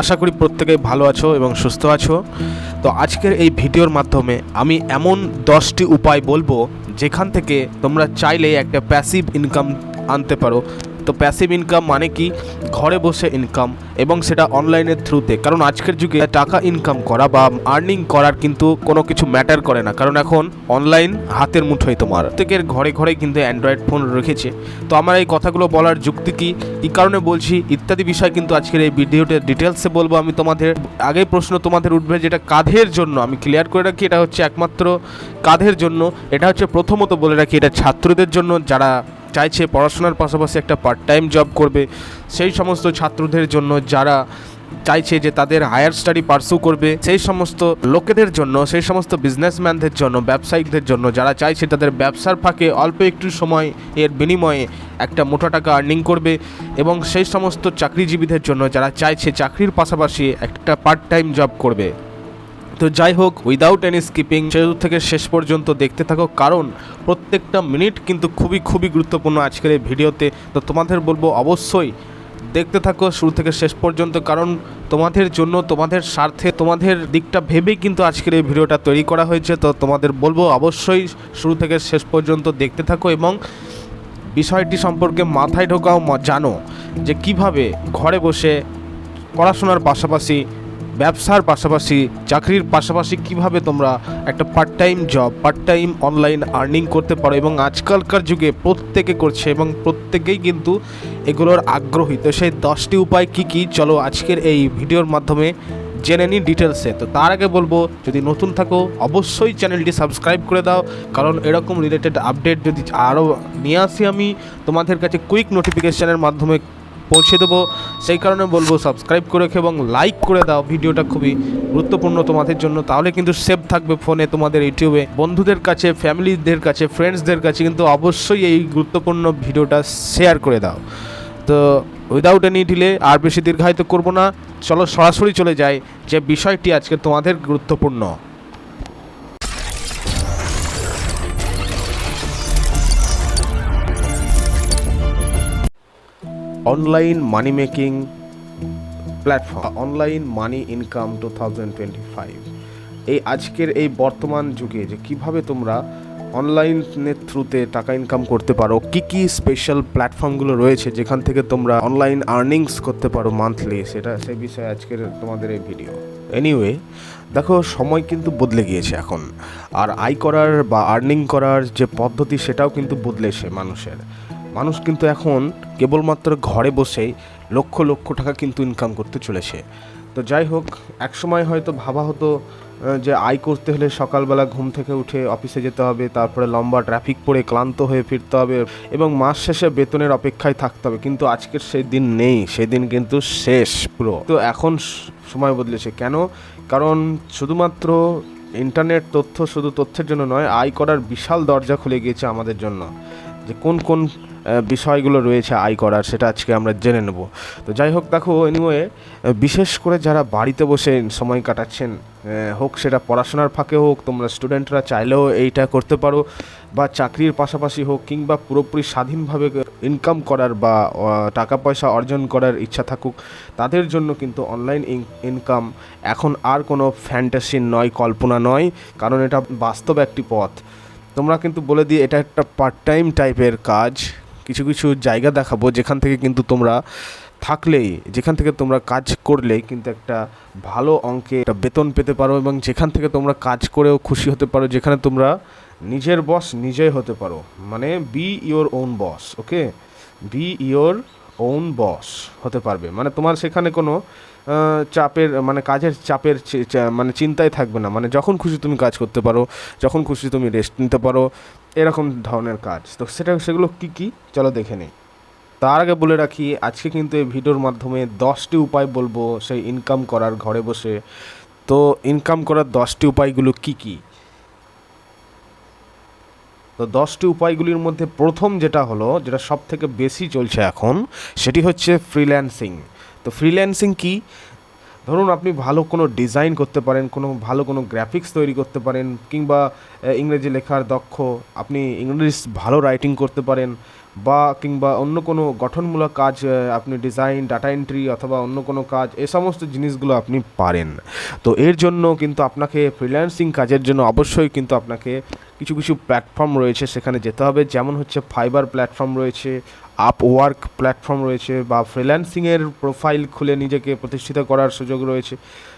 আশা করি প্রত্যেকে ভালো আছো এবং সুস্থ আছো। তো আজকের এই ভিডিওর মাধ্যমে আমি এমন দশটি উপায় বলব যেখান থেকে তোমরা চাইলে একটা প্যাসিভ ইনকাম আনতে পারো। তো প্যাসিভ ইনকাম মানে কি? ঘরে বসে ইনকাম এবং সেটা অনলাইনের থ্রুতে কারণ আজকের যুগে টাকা ইনকাম করা বা আর্নিং করার কিন্তু কোনো কিছু ম্যাটার করে না। কারণ এখন অনলাইন হাতের মুঠোয় তোমার। প্রত্যেকের ঘরে ঘরে কিন্তু অ্যান্ড্রয়েড ফোন রেখেছে। তো আমার এই কথাগুলো বলার যুক্তি কি? কী কারণে বলছি? ইত্যাদি বিষয় কিন্তু আজকের এই ভিডিওতে ডিটেলসে বলব আমি তোমাদের। আগে প্রশ্ন তোমাদের উঠবে যেটা কাঁধের জন্য। আমি ক্লিয়ার করে রাখি, এটা হচ্ছে একমাত্র কাঁধের জন্য। এটা হচ্ছে প্রথমত বলে রাখি, এটা ছাত্রদের জন্য। যারা চাইছে পড়াশোনার পাশাপাশি একটা পার্ট টাইম জব করবে। সেই সমস্ত ছাত্রদের জন্য যারা চাইছে যে তাদের হায়ার স্টাডি পার্সু করবে, সেই সমস্ত লোকেদের জন্য, সেই সমস্ত বিজনেসম্যানদের জন্য ব্যবসায়িকদের জন্য যারা চাইছে তাদের ব্যবসার ফাঁকে অল্প একটু সময় এর বিনিময়ে একটা মোটা টাকা আর্নিং করবে এবং সেই সমস্ত চাকরিজীবীদের জন্য যারা চাইছে চাকরির পাশাপাশি একটা পার্ট টাইম জব করবে। তো যাই হোক উইদাউট এনি স্কিপিং শুরু থেকে শেষ পর্যন্ত দেখতে থাকো, কারণ প্রত্যেকটা মিনিট কিন্তু খুবই খুবই গুরুত্বপূর্ণ আজকের এই ভিডিওতে। তো তোমাদের বলব, অবশ্যই দেখতে থাকো শুরু থেকে শেষ পর্যন্ত, কারণ তোমাদের জন্য, তোমাদের স্বার্থে, তোমাদের দিকটা ভেবেই কিন্তু আজকের এই ভিডিওটা তৈরি করা হয়েছে। তো তোমাদের বলব, অবশ্যই শুরু থেকে শেষ পর্যন্ত দেখতে থাকো এবং বিষয়টি সম্পর্কে মাথায় ঢোকাও জানো যে কীভাবে ঘরে বসে পড়াশোনার পাশাপাশি ব্যবসার পাশাপাশি, চাকরির পাশাপাশি কীভাবে তোমরা একটা part time job part time online earning করতে পারো এবং আজকালকার যুগে প্রত্যেকে করছে এবং প্রত্যেকেই কিন্তু এগুলোর আগ্রহী। তো সেই দশটি উপায় কি কি? চলো আজকের এই ভিডিওর মাধ্যমে জেনে নিই ডিটেলসে তো তার আগে বলব, যদি নতুন থাকো, অবশ্যই চ্যানেলটি সাবস্ক্রাইব করে দাও, কারণ এরকম রিলেটেড আপডেট যদি আরও নিয়ে আসি আমি, তোমাদের কাছে কুইক নোটিফিকেশানের মাধ্যমে পৌঁছে দেবো। সেই কারণে বলব সাবস্ক্রাইব করে রেখো এবং লাইক করে দাও। ভিডিওটা খুবই গুরুত্বপূর্ণ তোমাদের জন্য। তাহলে কিন্তু সেভ থাকবে ফোনে তোমাদের ইউটিউবে বন্ধুদের কাছে ফ্যামিলিদের কাছে ফ্রেন্ডসদের কাছে কিন্তু অবশ্যই এই গুরুত্বপূর্ণ ভিডিওটা শেয়ার করে দাও। তো উইদাউট এনি ডিলে আর বেশি দীর্ঘায়িত করব না। চলো সরাসরি চলে যাই যে বিষয়টি আজকে তোমাদের গুরুত্বপূর্ণ। Online money making platform online money income two thousand twenty five এই আজকের এই বর্তমান যুগে যে কীভাবে তোমরা অনলাইনের থ্রুতে টাকা ইনকাম করতে পারো, কি কি স্পেশাল প্ল্যাটফর্মগুলো রয়েছে যেখান থেকে তোমরা অনলাইন আর্নিংস করতে পারো মান্থলি সেটা সেই বিষয়ে আজকের তোমাদের এই ভিডিও এনিওয়ে দেখো, সময় কিন্তু বদলে গিয়েছে এখন। আর আয় করার বা আর্নিং করার যে পদ্ধতি, সেটাও কিন্তু বদলেছে মানুষের। মানুষ কিন্তু এখন কেবলমাত্র ঘরে বসেই লক্ষ লক্ষ টাকা কিন্তু ইনকাম করতে চলেছে। তো যাই হোক, একসময় হয়তো ভাবা হতো যে আয় করতে হলে সকালবেলা ঘুম থেকে উঠে অফিসে যেতে হবে, তারপরে লম্বা ট্রাফিক পড়ে ক্লান্ত হয়ে ফিরতে হবে এবং মাস শেষে বেতনের অপেক্ষায় থাকতে হবে। কিন্তু আজকের সেই দিন নেই সেদিন কিন্তু শেষ পুরো। তো এখন সময় বদলেছে। কেন? কারণ শুধুমাত্র ইন্টারনেট তথ্য শুধু তথ্যের জন্য নয়, আয় করার বিশাল দরজা খুলে গিয়েছে আমাদের জন্য। যে কোন কোন বিষয়গুলো রয়েছে আয় করার, সেটা আজকে আমরা জেনে নেব। তো যাই হোক, দেখো এনিওয়ে বিশেষ করে যারা বাড়িতে বসে সময় কাটাচ্ছেন হোক সেটা পড়াশোনার ফাঁকে হোক, তোমরা স্টুডেন্টরা চাইলেও এইটা করতে পারো, বা চাকরির পাশাপাশি হোক, কিংবা পুরোপুরি স্বাধীনভাবে ইনকাম করার বা টাকা পয়সা অর্জন করার ইচ্ছা থাকুক, তাদের জন্য কিন্তু অনলাইন ইনকাম এখন আর কোনো ফ্যান্টাসি নয়, কল্পনা নয়, কারণ এটা বাস্তব একটি পথ। তোমরা কিন্তু বলে দিয়ে এটা একটা পার্ট টাইম টাইপের কাজ কিছু কিছু জায়গা দেখাবো যেখান থেকে কিন্তু তোমরা থাকলেই, যেখান থেকে তোমরা কাজ করলে কিন্তু একটা ভালো অঙ্কে একটা বেতন পেতে পারো এবং যেখান থেকে তোমরা কাজ করেও খুশি হতে পারো, যেখানে তোমরা নিজের বস নিজেই হতে পারো। মানে be your own boss okay be your own boss হতে পারবে। মানে তোমার সেখানে কোনো চাপের মানে কাজের চাপের মানে চিন্তাই থাকবে না। মানে যখন খুশি তুমি কাজ করতে পারো, যখন খুশি তুমি রেস্ট নিতে পারো, এরকম ধরনের কাজ। তো সেটা, সেগুলো কী কী? চলো দেখে নিই। তার আগে বলে রাখি, আজকে কিন্তু এই ভিডিওর মাধ্যমে দশটি উপায় বলব সেই ইনকাম করার ঘরে বসে। তো ইনকাম করার দশটি উপায়গুলো কি কি? তো দশটি উপায়গুলির মধ্যে প্রথম যেটা হলো, যেটা সব থেকে বেশি চলছে এখন, সেটি হচ্ছে ফ্রিল্যান্সিং তো ফ্রিল্যান্সিং কি? ধরুন আপনি ভালো কোনো ডিজাইন করতে পারেন, কোনো ভালো কোনো গ্রাফিক্স তৈরি করতে পারেন, কিংবা ইংরেজি লেখার দক্ষ, আপনি ইংলিশ ভালো রাইটিং করতে পারেন, বা কিংবা অন্য কোনো গঠনমূলক কাজ আপনি ডিজাইন ডাটা এন্ট্রি অথবা অন্য কোনো কাজ, এ সমস্ত জিনিসগুলো আপনি পারেন। তো এর জন্য কিন্তু আপনাকে ফ্রিল্যান্সিং কাজের জন্য অবশ্যই কিন্তু আপনাকে কিছু কিছু প্ল্যাটফর্ম রয়েছে সেখানে যেতে হবে। যেমন হচ্ছে ফাইবার প্ল্যাটফর্ম রয়েছে আপ ওয়ার্ক প্ল্যাটফর্ম রয়েছে বা ফ্রিল্যান্সিংয়ের প্রোফাইল খুলে নিজেকে প্রতিষ্ঠিত করার সুযোগ রয়েছে।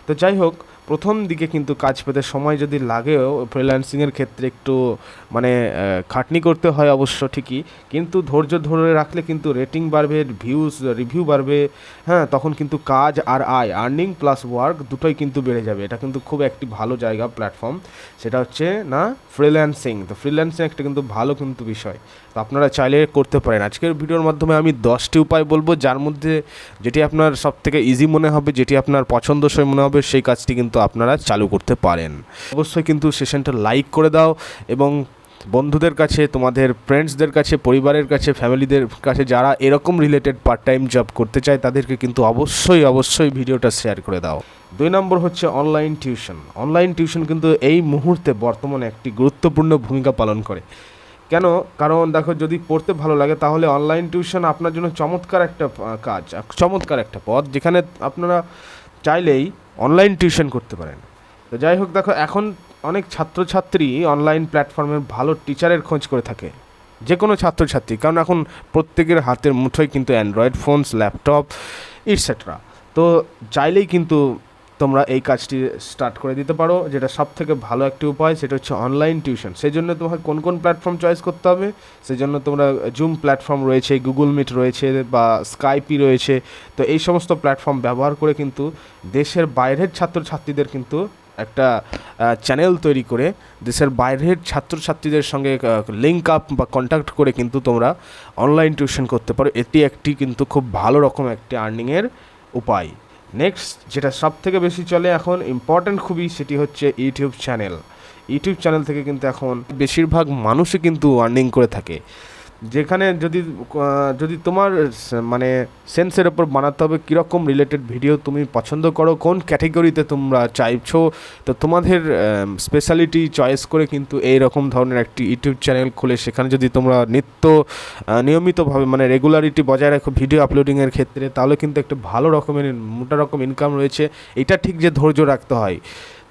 তো যাই হোক প্রথম দিকে কিন্তু কাজ পেতে সময় যদি লাগেও ফ্রিল্যান্সিংয়ের ক্ষেত্রে একটু মানে খাটনি করতে হয় অবশ্য ঠিকই, কিন্তু ধৈর্য ধরে রাখলে কিন্তু রেটিং বাড়বে ভিউজ রিভিউ বাড়বে হ্যাঁ তখন কিন্তু কাজ আর আয় আর্নিং প্লাস ওয়ার্ক দুটোই কিন্তু বেড়ে যাবে। এটা কিন্তু খুব একটি ভালো জায়গা প্ল্যাটফর্ম সেটা হচ্ছে, না ফ্রিল্যান্সিং তো ফ্রিল্যান্সিং একটা কিন্তু ভালো কিন্তু বিষয়। তো আপনারা চাইলে করতে পারেন। আজকের ভিডিওর মাধ্যমে আমি দশটি উপায় বলব, যার মধ্যে যেটি আপনার সব থেকে ইজি মনে হবে, যেটি আপনার পছন্দসই মনে হবে, সেই কাজটি কিন্তু আপনারা চালু করতে পারেন। অবশ্যই কিন্তু সেশনটা লাইক করে দাও এবং বন্ধুদের কাছে, তোমাদের ফ্রেন্ডসদের কাছে, পরিবারের কাছে ফ্যামিলিদের কাছে যারা এরকম রিলেটেড পার্ট টাইম জব করতে চায়, তাদেরকে কিন্তু অবশ্যই অবশ্যই ভিডিওটা শেয়ার করে দাও। দুই নম্বর হচ্ছে অনলাইন টিউশন অনলাইন টিউশন কিন্তু এই মুহূর্তে বর্তমানে একটি গুরুত্বপূর্ণ ভূমিকা পালন করে। কেন? কারণ দেখো, যদি পড়তে ভালো লাগে, তাহলে অনলাইন টিউশন আপনার জন্য চমৎকার একটা কাজ, চমৎকার একটা পথ, যেখানে আপনারা চাইলেই অনলাইন টিউশন করতে পারেন। তো যাই হোক, দেখো, এখন অনেক ছাত্রছাত্রী অনলাইন প্ল্যাটফর্মে ভালো টিচারের খোঁজ করে থাকে। যে কোনো ছাত্রছাত্রী, কারণ এখন প্রত্যেকের হাতের মুঠোয় কিন্তু অ্যান্ড্রয়েড ফোনস ল্যাপটপ ইটসেট্রা তো চাইলেই কিন্তু তোমরা এই কাজটি স্টার্ট করে দিতে পারো। যেটা সব থেকে ভালো একটি উপায়, সেটা হচ্ছে অনলাইন টিউশন সেই জন্য তোমাকে কোন কোন প্ল্যাটফর্ম চয়েস করতে হবে সেই জন্য তোমরা জুম প্ল্যাটফর্ম রয়েছে গুগল মিট রয়েছে বা স্কাইপি রয়েছে। তো এই সমস্ত প্ল্যাটফর্ম ব্যবহার করে কিন্তু দেশের বাইরের ছাত্রছাত্রীদের কিন্তু একটা চ্যানেল তৈরি করে দেশের বাইরের ছাত্রছাত্রীদের সঙ্গে লিঙ্ক আপ বা কন্ট্যাক্ট করে কিন্তু তোমরা অনলাইন টিউশন করতে পারো। এটি একটি কিন্তু খুব ভালো রকম একটি আর্নিংয়ের উপায়। নেক্সট যেটা সব থেকে বেশি চলে এখন ইম্পর্ট্যান্ট খুবই, সেটি হচ্ছে ইউটিউব চ্যানেল ইউটিউব চ্যানেল থেকে কিন্তু এখন বেশিরভাগ মানুষই কিন্তু আর্নিং করে থাকে। যেখানে যদি যদি তোমার মানে সেন্সের ওপর বানাতে হবে কীরকম রিলেটেড ভিডিও তুমি পছন্দ করো, কোন ক্যাটেগরিতে তোমরা চাইছো, তো তোমাদের স্পেশালিটি চয়েস করে কিন্তু এই রকম ধরনের একটি ইউটিউব চ্যানেল খুলে সেখানে যদি তোমরা নিত্য নিয়মিতভাবে মানে রেগুলারিটি বজায় রাখো ভিডিও আপলোডিংয়ের ক্ষেত্রে, তাহলে কিন্তু একটা ভালো রকমের, মোটা রকম ইনকাম রয়েছে। এটা ঠিক যে ধৈর্য রাখতে হয়।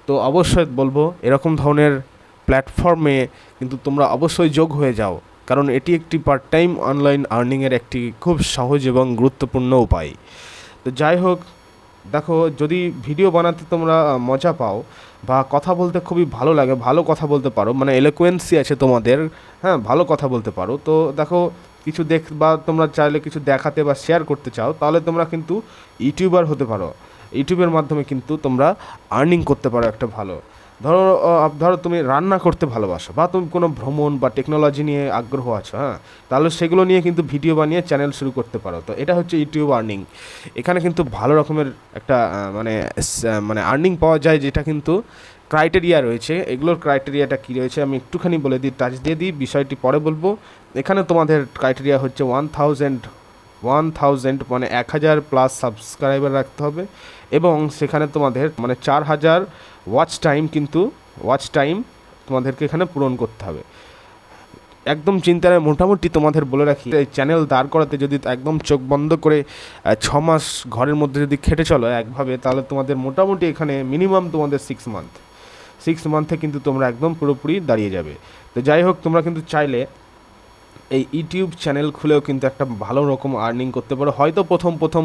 তো অবশ্যই বলব, এরকম ধরনের প্ল্যাটফর্মে কিন্তু তোমরা অবশ্যই যোগ হয়ে যাও। কারণ এটি একটি পার্ট টাইম অনলাইন আর্নিংয়ের একটি খুব সহজ এবং গুরুত্বপূর্ণ উপায়। তো যাই হোক, দেখো, যদি ভিডিও বানাতে তোমরা মজা পাও বা কথা বলতে খুবই ভালো লাগে, ভালো কথা বলতে পারো মানে এলোকুয়েন্সি আছে তোমাদের হ্যাঁ ভালো কথা বলতে পারো, তো দেখো, কিছু দেখ, বা তোমরা চাইলে কিছু দেখাতে বা শেয়ার করতে চাও, তাহলে তোমরা কিন্তু ইউটিউবার হতে পারো। ইউটিউবের মাধ্যমে কিন্তু তোমরা আর্নিং করতে পারো একটা ভালো। ধরো ধরো তুমি রান্না করতে ভালোবাসো বা তুমি কোনো ভ্রমণ বা টেকনোলজি নিয়ে আগ্রহ আছো হ্যাঁ? তাহলে সেগুলো নিয়ে কিন্তু ভিডিও বানিয়ে চ্যানেল শুরু করতে পারো। তো এটা হচ্ছে ইউটিউব আর্নিং এখানে কিন্তু ভালো রকমের একটা মানে মানে আর্নিং পাওয়া যায় যেটা কিন্তু ক্রাইটেরিয়া রয়েছে। এগুলোর ক্রাইটেরিয়াটা কী রয়েছে আমি একটুখানি বলে দিই টাচ দিয়ে দিই। বিষয়টি পরে বলব। এখানে তোমাদের ক্রাইটেরিয়া হচ্ছে ওয়ান থাউজেন্ড ওয়ান থাউজেন্ড মানে এক হাজার প্লাস সাবস্ক্রাইবার রাখতে হবে এবং সেখানে তোমাদের মানে চার হাজার ওয়াচ টাইম কিন্তু ওয়াচ টাইম তোমাদেরকে এখানে পূরণ করতে হবে। একদম চিন্তায় মোটামুটি তোমাদের বলে রাখি চ্যানেল দাঁড় করাতে যদি একদম চোখ বন্ধ করে ছ মাস ঘরের মধ্যে যদি খেটে চলো একভাবে, তাহলে তোমাদের মোটামুটি এখানে মিনিমাম তোমাদের সিক্স মান্থ সিক্স মান্থে কিন্তু তোমরা একদম পুরোপুরি দাঁড়িয়ে যাবে। তো যাই হোক, তোমরা কিন্তু চাইলে এই ইউটিউব চ্যানেল খুলেও কিন্তু একটা ভালো রকম আর্নিং করতে পারো। হয়তো প্রথম প্রথম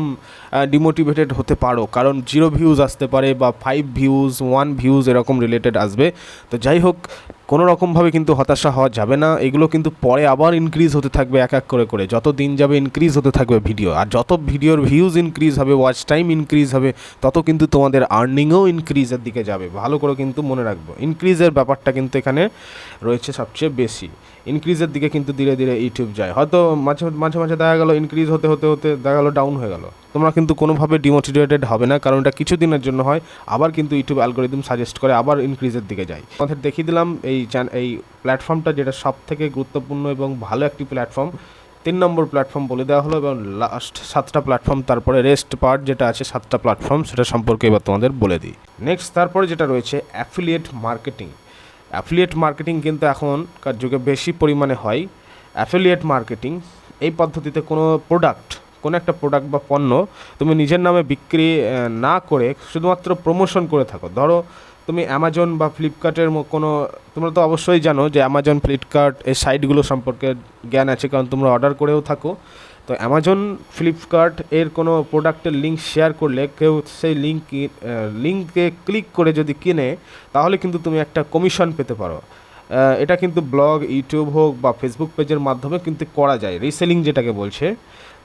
ডিমোটিভেটেড হতে পারো। কারণ জিরো ভিউজ আসতে পারে বা ফাইভ ভিউজ ওয়ান ভিউজ এরকম রিলেটেড আসবে। তো যাই হোক, কোনো রকমভাবে কিন্তু হতাশা হওয়া যাবে না। এগুলো কিন্তু পরে আবার ইনক্রিজ হতে থাকবে এক এক করে করে। যত দিন যাবে ইনক্রিজ হতে থাকবে ভিডিও আর যত ভিডিওর ভিউজ ইনক্রিজ হবে ওয়াচ টাইম ইনক্রিজ হবে, তত কিন্তু তোমাদের আর্নিংও ইনক্রিজের দিকে যাবে। ভালো করে কিন্তু মনে রাখব। ইনক্রিজের ব্যাপারটা কিন্তু এখানে রয়েছে সবচেয়ে বেশি। ইনক্রিজের দিকে কিন্তু ধীরে ধীরে ইউটিউব যায়। হয়তো মাঝে মাঝে মাঝে দেখা গেলো ইনক্রিজ হতে হতে হতে দেখা গেলো ডাউন হয়ে গেলো। তোমরা কিন্তু কোনোভাবে ডিমোটিভেটেড হবে না, কারণ এটা কিছুদিনের জন্য হয়। আবার কিন্তু ইউটিউব অ্যালগোরিদম সাজেস্ট করে আবার ইনক্রিজের দিকে যায়। আমাদের দেখিয়ে দিলাম এই চ্যান এই প্ল্যাটফর্মটা যেটা সব থেকে গুরুত্বপূর্ণ এবং ভালো একটি প্ল্যাটফর্ম তিন নম্বর প্ল্যাটফর্ম বলে দেওয়া হলো এবং লাস্ট সাতটা প্ল্যাটফর্ম তারপরে রেস্ট পার্ট যেটা আছে সাতটা প্ল্যাটফর্ম সেটা সম্পর্কে এবার তোমাদের বলে দিই। নেক্সট তারপরে যেটা রয়েছে অ্যাফিলিয়েট মার্কেটিং অ্যাফিলিয়েট মার্কেটিং কিন্তু এখনকার যুগে বেশি পরিমাণে হয়। অ্যাফিলিয়েট মার্কেটিং এই পদ্ধতিতে কোনো প্রোডাক্ট কোনো একটা প্রোডাক্ট বা পণ্য তুমি নিজের নামে বিক্রি না করে শুধুমাত্র প্রমোশন করে থাকো। ধরো তুমি অ্যামাজন বা ফ্লিপকার্টের কোনো, তোমরা তো অবশ্যই জানো যে অ্যামাজন ফ্লিপকার্ট এই সাইটগুলো সম্পর্কে জ্ঞান আছে, কারণ তোমরা অর্ডার করেও থাকো। তো অ্যামাজন ফ্লিপকার্ট এর কোনো প্রোডাক্টের লিঙ্ক শেয়ার করলে কেউ সেই লিঙ্ক লিঙ্কে ক্লিক করে যদি কিনে, তাহলে কিন্তু তুমি একটা কমিশন পেতে পারো। এটা কিন্তু ব্লগ ইউটিউব হোক বা ফেসবুক পেজের মাধ্যমে কিন্তু করা যায় রিসেলিং যেটাকে বলছে।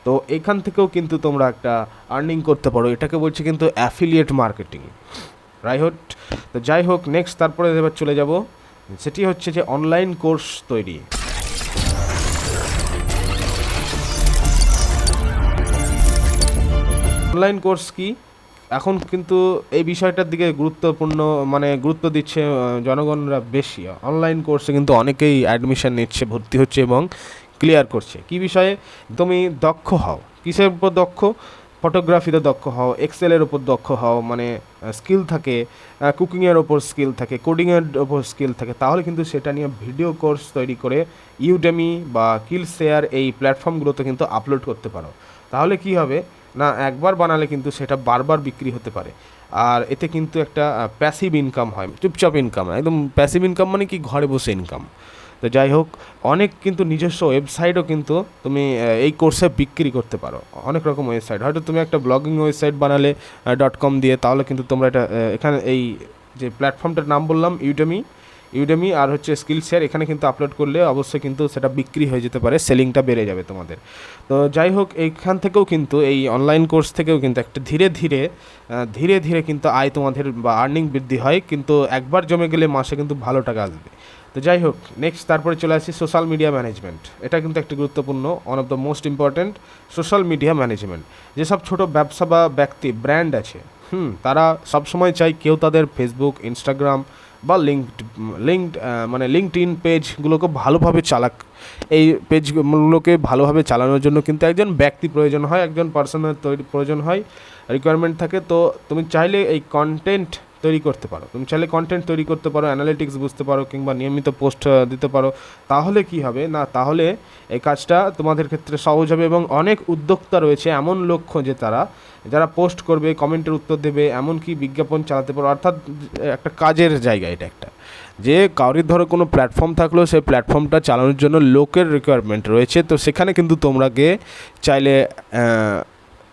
তো এখান থেকেও কিন্তু তোমরা একটা আর্নিং করতে পারো, এটাকে বলছে কিন্তু অ্যাফিলিয়েট মার্কেটিং রাইট তো যাই হোক নেক্সট তারপরে এবার চলে যাব। সেটি হচ্ছে যে অনলাইন কোর্স তৈরি। অনলাইন কোর্স কি? এখন কিন্তু এই বিষয়টার দিকে গুরুত্বপূর্ণ মানে গুরুত্ব দিচ্ছে জনগণরা বেশি। অনলাইন কোর্সে কিন্তু অনেকেই অ্যাডমিশন নিচ্ছে, ভর্তি হচ্ছে এবং ক্লিয়ার করছে। কি বিষয়ে? তুমি দক্ষ হও। কিসের উপর দক্ষ? ফটোগ্রাফিতে দক্ষ হও এক্সেলের ওপর দক্ষ হও মানে স্কিল থাকে কুকিংয়ের ওপর স্কিল থাকে কোডিংয়ের ওপর স্কিল থাকে। তাহলে কিন্তু সেটা নিয়ে ভিডিও কোর্স তৈরি করে ইউডেমি বা কিল শেয়ার এই প্ল্যাটফর্মগুলোতে কিন্তু আপলোড করতে পারো। তাহলে কি হবে? না, একবার বানালে কিন্তু সেটা বারবার বিক্রি হতে পারে। আর এতে কিন্তু একটা প্যাসিভ ইনকাম হয়, চুপচাপ ইনকাম একদম প্যাসিভ ইনকাম মানে কি ঘরে বসে ইনকাম তো যাই হোক, অনেক কিন্তু নিজস্ব ওয়েবসাইটও কিন্তু তুমি এই কোর্সে বিক্রি করতে পারো। অনেক রকম ওয়েবসাইট হয়তো তুমি একটা ব্লগিং ওয়েবসাইট বানালে ডট কম দিয়ে, তাহলে কিন্তু তোমরা এটা এখানে এই যে প্ল্যাটফর্মটার নাম বললাম ইউডেমি ইউডেমি আর হচ্ছে স্কিল শেয়ার এখানে কিন্তু আপলোড করলে অবশ্যই কিন্তু সেটা বিক্রি হয়ে যেতে পারে সেলিংটা বেড়ে যাবে তোমাদের। তো যাই হোক, এইখান থেকেও কিন্তু, এই অনলাইন কোর্স থেকেও কিন্তু একটা ধীরে ধীরে ধীরে ধীরে কিন্তু আয় তোমাদের বা আর্নিং বৃদ্ধি হয়, কিন্তু একবার জমে গেলে মাসে কিন্তু ভালো টাকা আসবে। তো যাই হোক নেক্সট তারপরে চলে আসি সোশ্যাল মিডিয়া ম্যানেজমেন্ট এটা কিন্তু একটা গুরুত্বপূর্ণ one of the most important social media management যেসব ছোটো ব্যবসা বা ব্যক্তি ব্র্যান্ড আছে, হুম, তারা সবসময় চাই কেউ তাদের ফেসবুক ইনস্টাগ্রাম বা লিঙ্কড লিঙ্কড মানে লিঙ্কড ইন পেজগুলোকে ভালোভাবে চালাক। এই পেজগুলোকে ভালোভাবে চালানোর জন্য কিন্তু একজন ব্যক্তি প্রয়োজন হয়, একজন পার্সোনাল তৈরি প্রয়োজন হয় রিকোয়ারমেন্ট থাকে। তো তুমি চাইলে এই কন্টেন্ট তৈরি করতে পারো। তুমি চাইলে কন্টেন্ট তৈরি করতে পারো অ্যানালিটিক্স বুঝতে পারো কিংবা নিয়মিত পোস্ট দিতে পারো। তাহলে কি হবে? না, তাহলে এই কাজটা তোমাদের ক্ষেত্রে সহজ হবে এবং অনেক উদ্যোক্তা রয়েছে এমন লক্ষ্য যে তারা, যারা পোস্ট করবে, কমেন্টের উত্তর দেবে, এমনকি বিজ্ঞাপন চালাতে পারো। অর্থাৎ একটা কাজের জায়গা এটা একটা। যে কাউরির ধরো কোনো প্ল্যাটফর্ম থাকলেও সেই প্ল্যাটফর্মটা চালানোর জন্য লোকের রিকোয়ারমেন্ট রয়েছে। তো সেখানে কিন্তু তোমরা গিয়ে চাইলে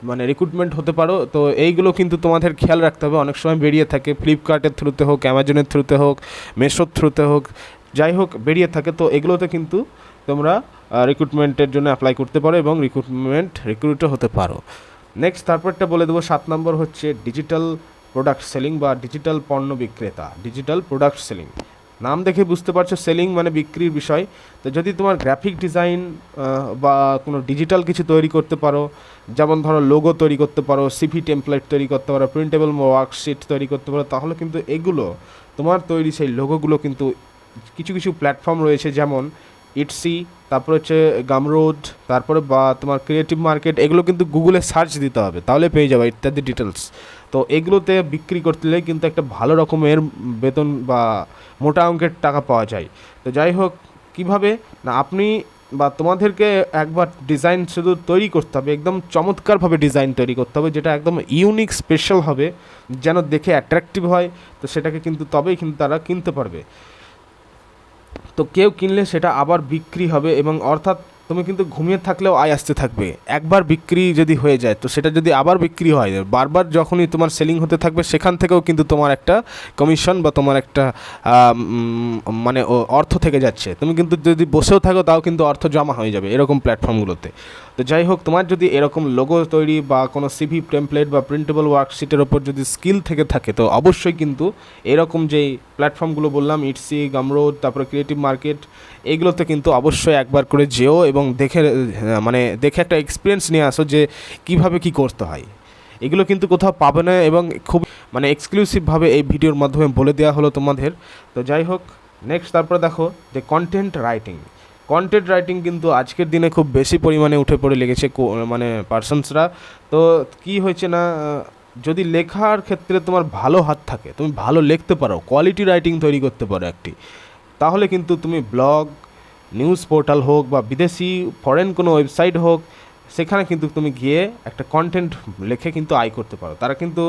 মানে রিক্রুটমেন্ট হতে পারো। তো এইগুলো কিন্তু তোমাদের খেয়াল রাখতে হবে। অনেক সময় বেরিয়ে থাকে। ফ্লিপকার্টের থ্রুতে হোক অ্যামাজনের থ্রুতে হোক মেশোর থ্রুতে হোক, যাই হোক, বেরিয়ে থাকে। তো এগুলোতে কিন্তু তোমরা রিক্রুটমেন্টের জন্য অ্যাপ্লাই করতে পারো এবং রিক্রুটমেন্ট রিক্রুটও হতে পারো। নেক্সট তারপরটা বলে দেবো। সাত নম্বর হচ্ছে ডিজিটাল প্রোডাক্ট সেলিং বা ডিজিটাল পণ্য বিক্রেতা। ডিজিটাল প্রোডাক্ট সেলিং নাম দেখে বুঝতে পারছ সেলিং মানে বিক্রির বিষয়। তো যদি তোমার গ্রাফিক ডিজাইন বা কোনো ডিজিটাল কিছু তৈরি করতে পারো, যেমন ধরো লোগো তৈরি করতে পারো সিভি টেমপ্লেট তৈরি করতে পারো প্রিন্টেবল ওয়ার্কশিট তৈরি করতে পারো, তাহলে কিন্তু এগুলো তোমার তৈরি সেই লোগোগুলো কিন্তু কিছু কিছু প্ল্যাটফর্ম রয়েছে, যেমন ইটসি তারপর হচ্ছে গামরোড তারপরে বা তোমার ক্রিয়েটিভ মার্কেট এগুলো কিন্তু গুগলে সার্চ দিতে হবে, তাহলে পেয়ে যাবে ইত্যাদি ডিটেলস তো এগুলোতে বিক্রি করতে কিন্তু একটা ভালো রকমের বেতন বা মোটা অঙ্কের টাকা পাওয়া যায়। তো যাই হোক, কীভাবে? না, আপনি বা তোমাদেরকে একবার ডিজাইন শুধু তৈরি করতে হবে, একদম চমৎকারভাবে ডিজাইন তৈরি করতে হবে, যেটা একদম ইউনিক স্পেশাল হবে, যেন দেখে অ্যাট্রাকটিভ হয়, তো সেটাকে কিন্তু তবেই কিন্তু তারা কিনতে পারবে। তো কেউ কিনলে সেটা আবার বিক্রি হবে এবং অর্থাৎ তুমি কিন্তু ঘুমিয়ে থাকলেও আয় আসতে থাকবে। একবার বিক্রি যদি হয়ে যায়, তো সেটা যদি আবার বিক্রি হয়, বারবার যখনই তোমার সেলিং হতে থাকবে, সেখান থেকেও কিন্তু তোমার একটা কমিশন বা তোমার একটা মানে অর্থ থেকে যাচ্ছে। তুমি কিন্তু যদি বসেও থাকো, তাও কিন্তু অর্থ জমা হয়ে যাবে এরকম প্ল্যাটফর্মগুলোতে তো যাই হোক, তোমার যদি এরকম লোগো তৈরি বা কোনো সিভি টেমপ্লেট বা প্রিন্টেবল ওয়ার্কশিটের ওপর যদি স্কিল থেকে থাকে, তো অবশ্যই কিন্তু এরকম যেই প্ল্যাটফর্মগুলো বললাম ইটসি গামরোড তারপরে ক্রিয়েটিভ মার্কেট এইগুলোতে কিন্তু অবশ্যই একবার করে যেও এবং দেখে মানে দেখে একটা এক্সপিরিয়েন্স নিয়ে আসো যে কীভাবে কি করতে হয়। এগুলো কিন্তু কোথাও পাবে না এবং খুব মানে এক্সক্লুসিভভাবে এই ভিডিওর মাধ্যমে বলে দেওয়া হলো তোমাদের। তো যাই হোক নেক্সট তারপরে দেখো যে কন্টেন্ট রাইটিং কন্টেন্ট রাইটিং কিন্তু আজকের দিনে খুব বেশি পরিমাণে উঠে পড়ে লেগেছে মানে পার্সনসরা তো কি হয়েছে না, যদি লেখার ক্ষেত্রে তোমার ভালো হাত থাকে, তুমি ভালো লিখতে পারো কোয়ালিটি রাইটিং তৈরি করতে পারো একটি। তাহলে কিন্তু তুমি ব্লগ, নিউজ পোর্টাল হোক বা বিদেশি ফরেন কোনো ওয়েবসাইট হোক, সেখানে কিন্তু তুমি গিয়ে একটা কন্টেন্ট লিখে কিন্তু আয় করতে পারো। তারা কিন্তু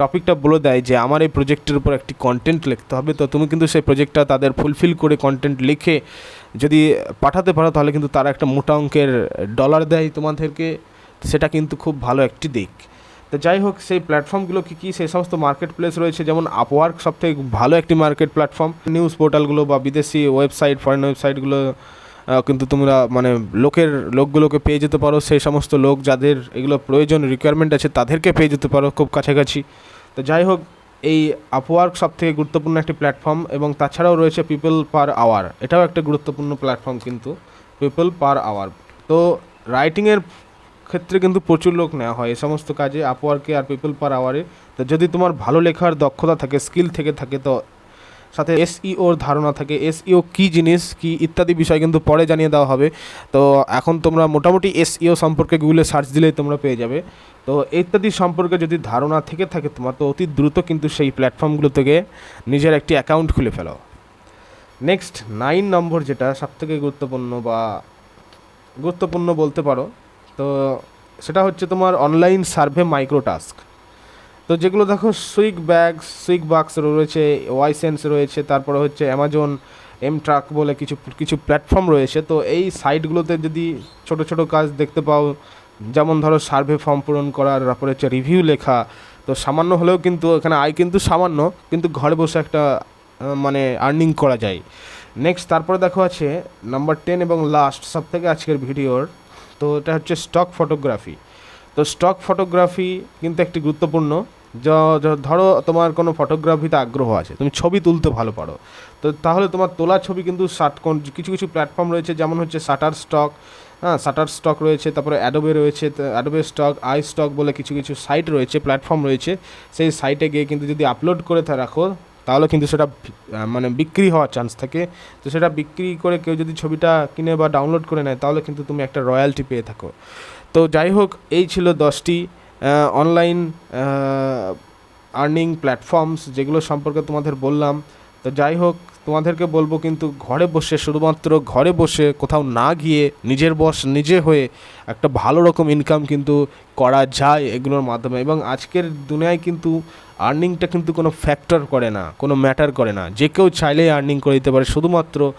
টপিকটা বলে দেয় যে আমার এই প্রজেক্টের উপর একটি কন্টেন্ট লিখতে হবে। তো তুমি কিন্তু সেই প্রজেক্টটা তাদের ফুলফিল করে কন্টেন্ট লিখে যদি পাঠাতে পারো, তাহলে কিন্তু তারা একটা মোটা অঙ্কের ডলার দেয় তোমাদেরকে। সেটা কিন্তু খুব ভালো একটি দিক। তো যাই হোক, সেই প্ল্যাটফর্মগুলো কী কী, সেই সমস্ত মার্কেট প্লেস রয়েছে, যেমন আপওয়ার্ক সব থেকে ভালো একটি মার্কেট প্ল্যাটফর্ম নিউজ পোর্টালগুলো বা বিদেশি ওয়েবসাইট ফরেন ওয়েবসাইটগুলো কিন্তু তোমরা মানে লোকের, লোকগুলোকে পেয়ে যেতে পারো। সেই সমস্ত লোক যাদের এগুলো প্রয়োজন রিকোয়ারমেন্ট আছে, তাদেরকে পেয়ে যেতে পারো খুব কাছাকাছি। তো যাই হোক, এই আপওয়ার্ক সব থেকে গুরুত্বপূর্ণ একটি প্ল্যাটফর্ম এবং তাছাড়াও রয়েছে পিপল পার আওয়ার এটাও একটা গুরুত্বপূর্ণ প্ল্যাটফর্ম কিন্তু পিপল পার আওয়ার তো রাইটিংয়ের ক্ষেত্রে কিন্তু প্রচুর লোক নেওয়া হয়। এই সমস্ত কাজে আপওয়ার্কে আর পিপল পার আওয়ারে তো যদি তোমার ভালো লেখার দক্ষতা থাকে স্কিল থেকে থাকে, তো সাথে এসইওর ধারণা থাকে এসইও কী জিনিস, কি ইত্যাদি বিষয় কিন্তু পরে জানিয়ে দেওয়া হবে। তো এখন তোমরা মোটামুটি এসইও সম্পর্কে গুগলে সার্চ দিলেই তোমরা পেয়ে যাবে। তো ইত্যাদি সম্পর্কে যদি ধারণা থেকে থাকে তোমার, তো অতি দ্রুত কিন্তু সেই প্ল্যাটফর্মগুলো থেকে নিজের একটি অ্যাকাউন্ট খুলে ফেলো। নেক্সট নাইন নম্বর যেটা সবথেকে গুরুত্বপূর্ণ বা গুরুত্বপূর্ণ বলতে পারো তো সেটা হচ্ছে তোমার অনলাইন সার্ভে মাইক্রো টাস্ক তো যেগুলো দেখো সুইক ব্যাগ সুইক বাক্স রয়েছে ওয়াইসেন্স রয়েছে, তারপরে হচ্ছে অ্যামাজন এম ট্রাক বলে কিছু কিছু প্ল্যাটফর্ম রয়েছে। তো এই সাইটগুলোতে যদি ছোট ছোট কাজ দেখতে পাও, যেমন ধরো সার্ভে ফর্ম পূরণ করার, তারপরে হচ্ছে রিভিউ লেখা, তো সামান্য হলেও কিন্তু এখানে আয় কিন্তু সামান্য, কিন্তু ঘরে বসে একটা মানে আর্নিং করা যায়। নেক্সট তারপরে দেখো আছে নাম্বার টেন এবং লাস্ট সব থেকে আজকের ভিডিওর তো এটা হচ্ছে স্টক ফটোগ্রাফি তো স্টক ফটোগ্রাফি কিন্তু একটি গুরুত্বপূর্ণ। ধরো তোমার কোনো ফটোগ্রাফিতে আগ্রহ আছে, তুমি ছবি তুলতে ভালো পারো। তো তাহলে তোমার তোলা ছবি কিন্তু শার্ট কোন কিছু কিছু প্ল্যাটফর্ম রয়েছে, যেমন হচ্ছে শাটার স্টক হ্যাঁ শাটার স্টক রয়েছে, তারপরে অ্যাডোবে রয়েছে অ্যাডোবে স্টক আই স্টক বলে কিছু কিছু সাইট রয়েছে প্ল্যাটফর্ম রয়েছে। সেই সাইটে গিয়ে কিন্তু যদি আপলোড করে রাখো তাহলে কিন্তু সেটা মানে বিক্রি হওয়ার চান্স থাকে। তো সেটা বিক্রি করে কেউ যদি ছবিটা কিনে বা ডাউনলোড করে নেয়, তাহলে কিন্তু তুমি একটা রয়্যালটি পেয়ে থাকো। তো যাই হোক, এই ছিল দশটি অনলাইন আর্নিং প্ল্যাটফর্মস যেগুলো সম্পর্কে তোমাদের বললাম। তো যাই হোক তোমাদেরকে বলব কিন্তু ঘরে বসে, শুধুমাত্র ঘরে বসে কোথাও না গিয়ে নিজের বস নিজে হয়ে একটা ভালো রকম ইনকাম কিন্তু করা যায় এগুলোর মাধ্যমে। এবং আজকের দুনিয়ায় কিন্তু আর্নিংটা কিন্তু কোনো ফ্যাক্টর করে না, কোনো ম্যাটার করে না। যে কেউ চাইলেই আর্নিং করে দিতে পারে। শুধুমাত্র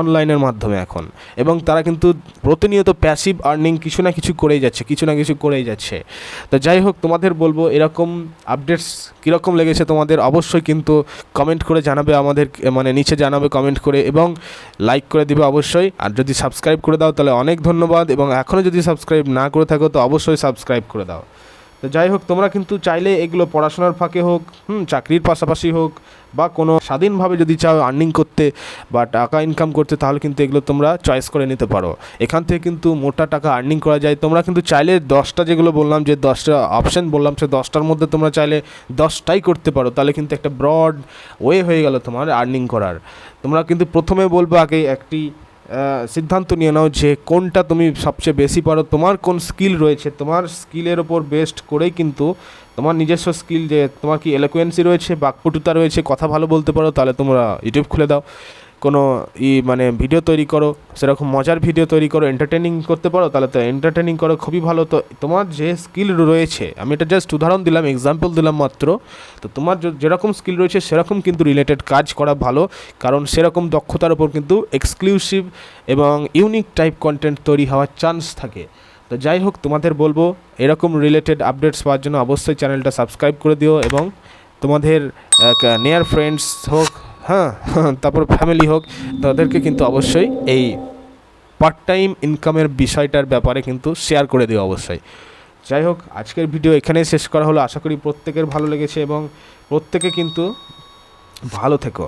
অনলাইনের মাধ্যমে এখন। এবং তারা কিন্তু প্রতিনিয়ত প্যাসিভ আর্নিং কিছু না কিছু করেই যাচ্ছে, কিছু না কিছু করেই যাচ্ছে। তো যাই হোক, তোমাদের বলব এরকম আপডেটস কীরকম লেগেছে তোমাদের অবশ্যই কিন্তু কমেন্ট করে জানাবে আমাদের মানে নিচে জানাবে কমেন্ট করে এবং লাইক করে দিবে অবশ্যই। আর যদি সাবস্ক্রাইব করে দাও তাহলে অনেক ধন্যবাদ এবং এখনও যদি সাবস্ক্রাইব না করে থাকো তো অবশ্যই সাবস্ক্রাইব করে দাও। তো যাই হোক, তোমরা কিন্তু চাইলে এগুলো পড়াশোনার ফাঁকে হোক, হুম, চাকরির পাশাপাশি হোক বা কোনো স্বাধীনভাবে যদি চাও আর্নিং করতে বা টাকা ইনকাম করতে, তাহলে কিন্তু এগুলো তোমরা চয়েস করে নিতে পারো। এখান থেকে কিন্তু মোটা টাকা আর্নিং করা যায়। তোমরা কিন্তু চাইলে দশটা যেগুলো বললাম, যে দশটা অপশন বললাম, সে দশটার মধ্যে তোমরা চাইলে দশটাই করতে পারো। তাহলে কিন্তু একটা ব্রড ওয়ে হয়ে গেল তোমার আর্নিং করার। তোমরা কিন্তু প্রথমে বলব আগে একটি সিদ্ধান্ত নিয়ে নাও যে কোনটা তুমি সবচেয়ে বেশি পারো। তোমার কোন স্কিল রয়েছে? তোমার স্কিলের ওপর বেস্ট করেই কিন্তু তোমার নিজস্ব স্কিল যে তোমার কি এলোকুয়েন্সি রয়েছে বাকপটুতা রয়েছে, কথা ভালো বলতে পারো, তাহলে তোমরা ইউটিউব খুলে দাও। কোনো ই মানে ভিডিও তৈরি করো, সেরকম মজার ভিডিও তৈরি করো এন্টারটেনিং করতে পারো, তাহলে তো এন্টারটেনিং করো খুবই ভালো। তো তোমার যে স্কিল রয়েছে, আমি এটা জাস্ট উদাহরণ দিলাম এক্সাম্পল দিলাম মাত্র। তো তোমার যেরকম স্কিল রয়েছে, সেরকম কিন্তু রিলেটেড কাজ করা ভালো। কারণ সেরকম দক্ষতার ওপর কিন্তু এক্সক্লুসিভ এবং ইউনিক টাইপ কন্টেন্ট তৈরি হওয়ার চান্স থাকে। তো যাই হোক, তোমাদের বলব, এরকম রিলেটেড আপডেটস পাওয়ার জন্য অবশ্যই চ্যানেলটা সাবস্ক্রাইব করে দিও এবং তোমাদের নিয়ার ফ্রেন্ডস হোক হ্যাঁ তারপর ফ্যামিলি হোক, তাদেরকে কিন্তু অবশ্যই এই পার্ট টাইম ইনকামের বিষয়টার ব্যাপারে কিন্তু শেয়ার করে দিও অবশ্যই। যাই হোক, আজকের ভিডিও এখানে শেষ করা হলো। আশা করি প্রত্যেকের ভালো লেগেছে এবং প্রত্যেকে কিন্তু ভালো থেকো।